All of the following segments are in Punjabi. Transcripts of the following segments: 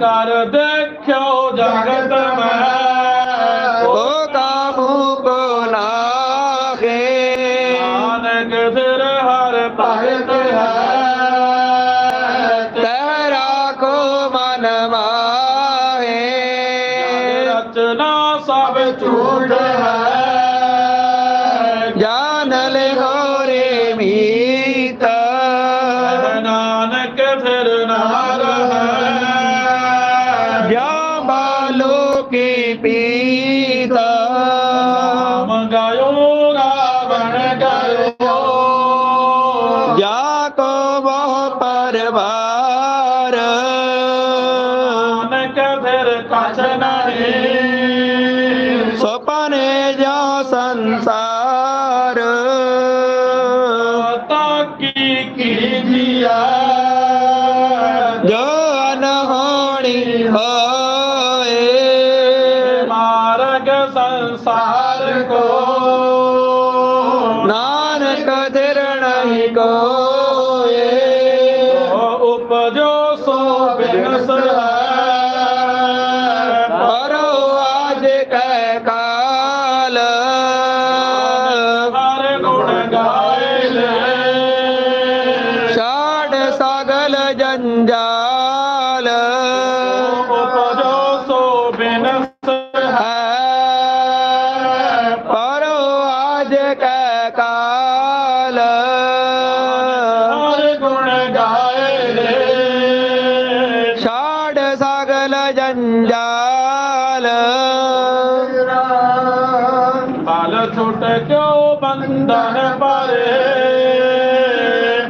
ਕਰ ਦੇਖਿਓ ਜਗਤ ਮੈਂ। ਕੋ ਕਾਹੂ ਕੋ ਨਾਨਕ ਸਿਰ ਹਰ ਭਗਤ ਹੈ। ਤੇਰਾ ਕੋ ਮਨ ਮਾਹੇ। ਰਚਨਾ ਸਭ ਝੂਠ ਹੈ। ਜਾਨ ਲੈ ਹੋਰੇ ਮੀਤ। ਨਾਨਕ ਫਿਰ ਨਾਰ ਬਹੁ ਪਰਵਾਰ ਨਾਨਕ ਫਿਰ ਕਛ ਨਹੀਂ ਸੁਪਨੇ ਜਾ ਸੰਸਾਰ ਤਾ ਕੀ ਕੀਜੀਆ ਜੋ ਅਨਹੋਣੀ ਹੋਏ ਮਾਰਗ ਸੰਸਾਰ ਕੋ ਨਾਨਕ ਜੰਜਾਲ ਹਾਲ ਛੁੱਟ ਕਿਉ ਬੰਧਨ ਪਰੇ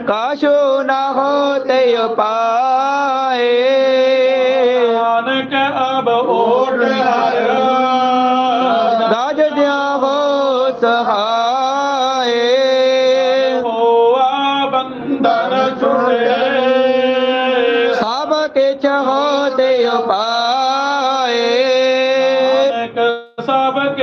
ਕਾਸ਼ੋ ਨ ਹੋਤੇ ਉਪਾਏ। ਨਾਨਕ ਅਬ ਓਟ ਹਰ। ਰਾਜ ਜਿਆ ਹੋ ਸਹਾਏ। ਹੋਆ ਬੰਧਨ ਛੁਟੇ। ਸਭ ਕਿਛ ਹੋਤੇ ਉਪਾਏ।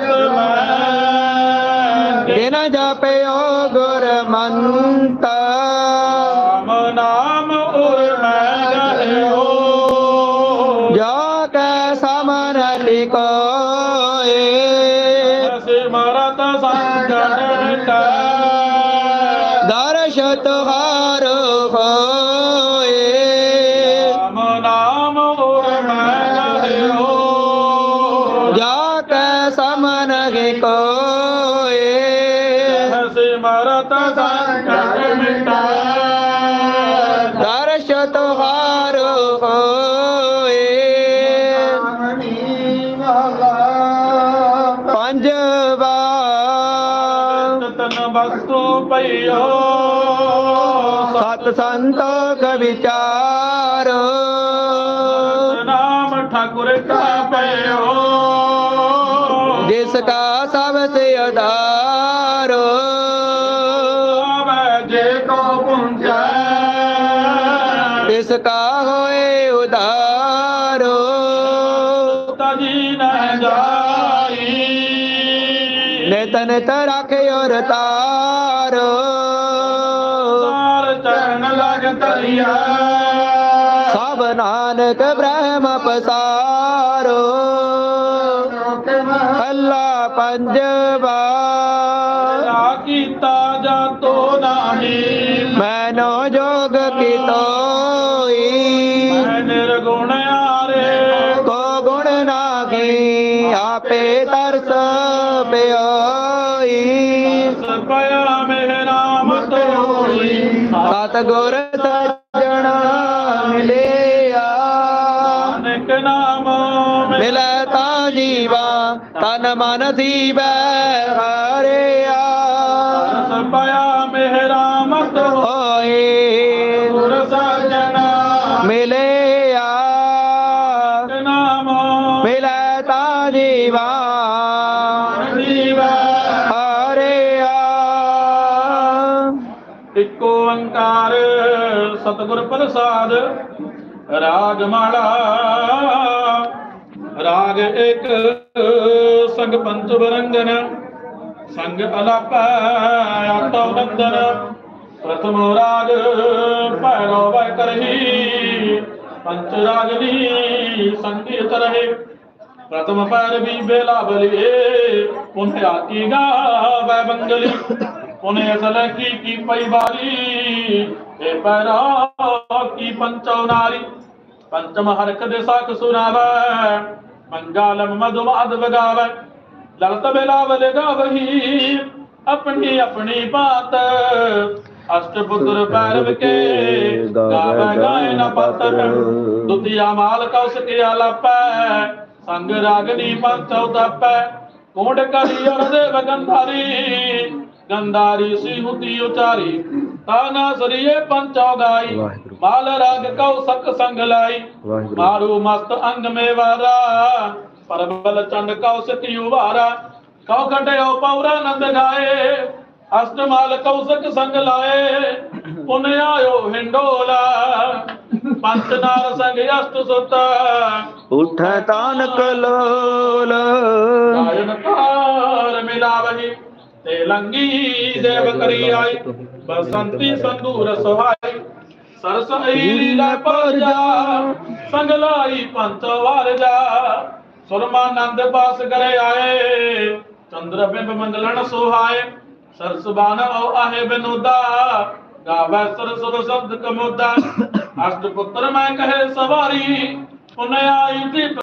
ਇਹ ਜਗਤ ਮੈਂ ਜਿਨ ਜਪਿਓ ਗੁਰ ਮੰਤ। ਨਾਮ ਨਾਮ ਉਰ ਮੈਂ ਰਹਿਓ ਜੋ ਕੈ ਸਮਨ ਲਿਕੋਏ ਤੁਹਾਰ ਹੋਏ। ਪੰਜਵਾ ਤਨ ਵਸਤੂ ਪਈਓ। ਸਤ ਸੰਤੋਖ ਵਿਚਾਰ। ਨਾਮ ਠਾਕੁਰ ਕਾ ਪਈਓ। ਜਿਸ ਕਾ ਸਭ ਸੇ ਆਧਾਰ। ਜੇ ਕੋ ਪੁੰਜੈ ਤਿਸ ਕਾ ਹੋਏ ਉਧਾਰ ਤਜੀ ਨ ਜਾਈ। ਨਿਤਨ ਤਰਾਖੇ ਔਰ ਤਾਰ ਸਾਰ ਚਰਨ ਲਗ ਤਰੀਆ ਸਭ ਨਾਨਕ ਬ੍ਰਹਮ ਪਸਾਰੋ। ਅੱਲਾ ਪੰਜਵਾ। ਆ ਕੀਤਾ ਜਾ ਤੋ ਨਾਹੀ। ਮੈਨੋ ਜੋਗ ਕੀ ਸਭ ਆਈ ਸਭਿਆ ਮਹਿਰਾ ਮਤ ਹੋਈ। ਸਤ ਗੁਰ ਸਜਣਾ ਮਿਲਿਆ। ਨਿਕ ਨਾਮ ਮਿਲੈ ਤਾ ਜੀਵਾ ਤਨ ਮਨ ਦੀਵੈ ਹਰਿਆ। ਸਭਿਆ ਮਹਿਰਾ ਮਤ ਹੋਈ। ਗੁਰ ਸਜਣਾ ਮਿਲਿਆ। ਨਾਮ ਤਾ ਜੀਵਾ ਸਤਿਗੁਰ ਪ੍ਰਸਾਦ, ਰਾਗ ਮਾਲਾ। ਰਾਗ ਇੱਕ ਸੰਗ ਪੰਚ ਬਰੰਗਨ ਸੰਗ ਅਲਾਪੈ ਆਟੋ ਬੰਦਨ ਪ੍ਰਥਮ ਰਾਗ ਭੈਰੋ ਵੈ ਕਰਹੀ ਪੰਚ ਰਾਗਨੀ ਸੰਗੀਤ ਰਹੇ। ਪ੍ਰਥਮ ਪੈਰ ਵੀ ਬੇਲਾ ਬਲੀਏ ਕੀ ਗਾ ਗਾਵੈ ਬੰਗਲੀ। ਪੁਨਿ ਅਸਲ ਕੀ ਕੀ ਪਈ ਬਾਰੀ ਇਹ ਪੈਰਾ ਕੀ ਪੰਚੋ ਨਾਰੀ? ਪੰਚਮ ਹਰਖ ਦੇ ਸਾਖ ਸੁਣਾਵੈ ਮੰਗਲਮ ਮਧੁਮਾਦ ਵਗਾਵੈ। ਲਲਤ ਬੇਲਾਵਲ ਗਾਵਹੀ ਆਪਣੀ ਆਪਣੀ ਬਾਤ। ਅਸ਼ਟ ਪੁੱਤਰ ਪੈਰਵ ਕੇ ਗਾਵੈ ਗਾਏ ਨ ਪਤਰ। ਦੁਤੀਆ ਮਾਲ ਕਉਸ ਕੇ ਆਲਾਪੈ ਸੰਗ ਰਾਗਨੀ ਪੰਚਉ ਤਪੈ ਕੋਡ ਕਰੀ ਅਰ ਦੇਵ ਗੰਧਾਰੀ ਗੰਧਾਰੀ ਸੀ ਹੁਤੀ ਉਚਾਰੀ। ਤਾਨਾ ਸਰੀਏ ਪੰਚਉ ਗਾਈ ਵਾਹਿਗੁਰੂ। ਮਾਲ ਰਾਗ ਕਉ ਸਕ ਸੰਗ ਲਾਈ। ਮਾਰੂ ਮਸਤ ਅੰਗ ਮੇ ਵਾਰਾ ਪਰਬਲ ਚੰਡ ਕਉ ਸਤੀ ਉਵਾਰਾ ਕਉ ਖਟਿਓ ਪੌਰਾ ਨੰਦ ਗਾਏ ਅਸ਼ਟਮਾਲ ਕਉਸਕ ਸੰਗ ਲਾਏ। ਪੁਨ ਆਇਓ ਹਿੰਡੋਲਾ ਪੰਚ ਨਾਰ ਸੰਗ ਅਸ਼ਟ ਸੁਤਾ। ਉਠੈ ਤਾਨ ਕਲੋਲ ਗਾਇਨ ਤਾਰ ਮਿਲਾਵਹੀ। ਤੇ ਲੰਗੀ ਦੇਵ ਕਰੀ ਆਈ, ਬਸੰਤੀ ਸੰਦੂਰ ਸੁਹਾਈ ਸਰਸ ਲੀਲਾ ਪਰਜਾ ਸੰਗ ਲਾਈ ਪੰਚ ਵਾਰ ਜਾ, ਸੁਰਮਾਨੰਦ ਪਾਸ ਕਰੇ ਆਏ, ਚੰਦਰ ਬਿੰਬ ਮੰਗਲਣ ਸੁਹਾਏ, ਸਰਸ ਬਾਨ ਓ ਆਹੇ ਬਨੁਦਾ, ਗਾਵੈ ਸਰਸ ਸ਼ਬਦ ਕਮੋਦਾ, ਅਸ਼ਟ ਪੁੱਤਰ ਮੈਂ ਕਹੇ ਸਵਾਰੀ, ਪੁਨ ਆਈ ਦੀਪ